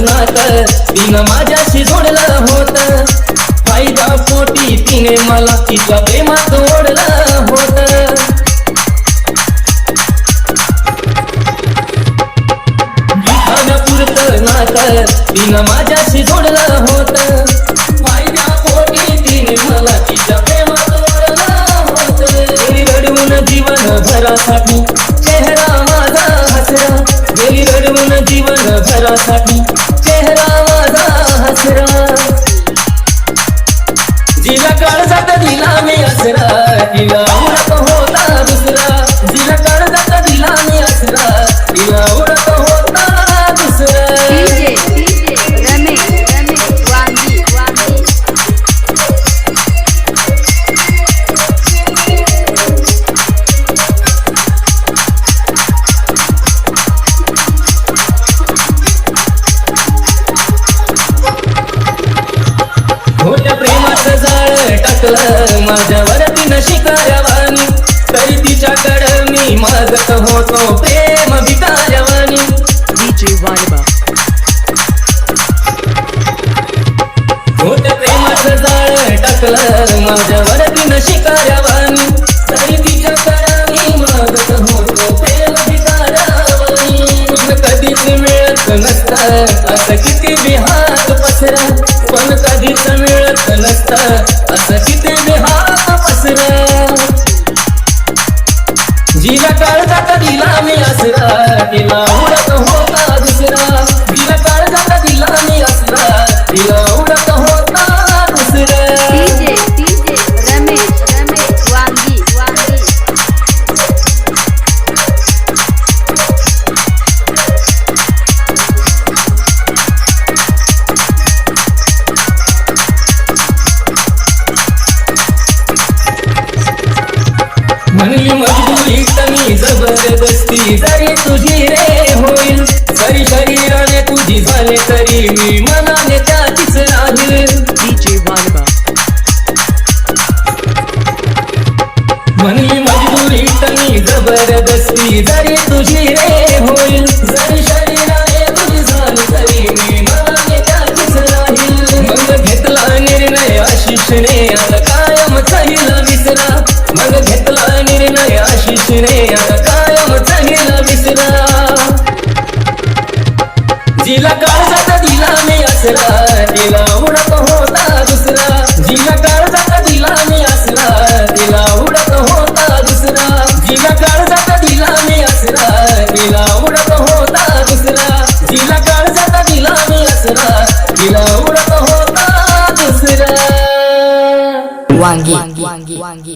तिनं माझ्याशी जोडलं होत. फायदा पोटी तिने मला तिच्या प्रेमात ओढलं होत. पुरत नातं. तिनं माझ्याशी जोडलं होत. फायदा पोटी तिने मला तिच्या प्रेमात ओढलं होत. गेली रडवून जीवन भरासाठी. चेहरा माझा हसरा. गेली रडवून जीवन भरासाठी. दिला मी टाकलं माझ्यावर तिनं शिकाऱ्यावानी. तरी तिच्याकडं मी मागत होतो प्रेम भिकाऱ्यावानी DJ Viber. खोट्या प्रेमाचं जाळ टाकलं माझ्यावर तिनं शिकाऱ्यावानी. तरी तिच्याकडं मी मागत होतो प्रेम भिकाऱ्यावानी कधीच मिळत नसतं असं किती बिहात पसर पण कधीच मिळत नसत. असं किती बिहात पसर. म्हणली मजबुरी कमी जबरदस्ती जरी तुझी रे होईल जरी शरीराने तुझी झाले तरी मी मनाने त्याचीच राहील. DJ Viber. म्हणली मजबुरी कमी जबरदस्ती जरी तुझी रे होईल जरी शरीराने तुझी झाली तरी मी मनाने त्याचीच राहील. मग घेतला निर्णय आशिषने आता कायम हिला विसरा. निर्णय आशिषने आता कायम हिला विसरा जिला काळजात दिला मी असरा तिला उडत होता दुसरा. जिला काळजात दिला मी असरा तिला उडत होता दुसरा. जिला काळजात दिला मी असरा तिला उडत होता दुसरा. जिला काळजात दिला मी असरा तिला उडत होता दुसरा. वांगी वांगी वांगी.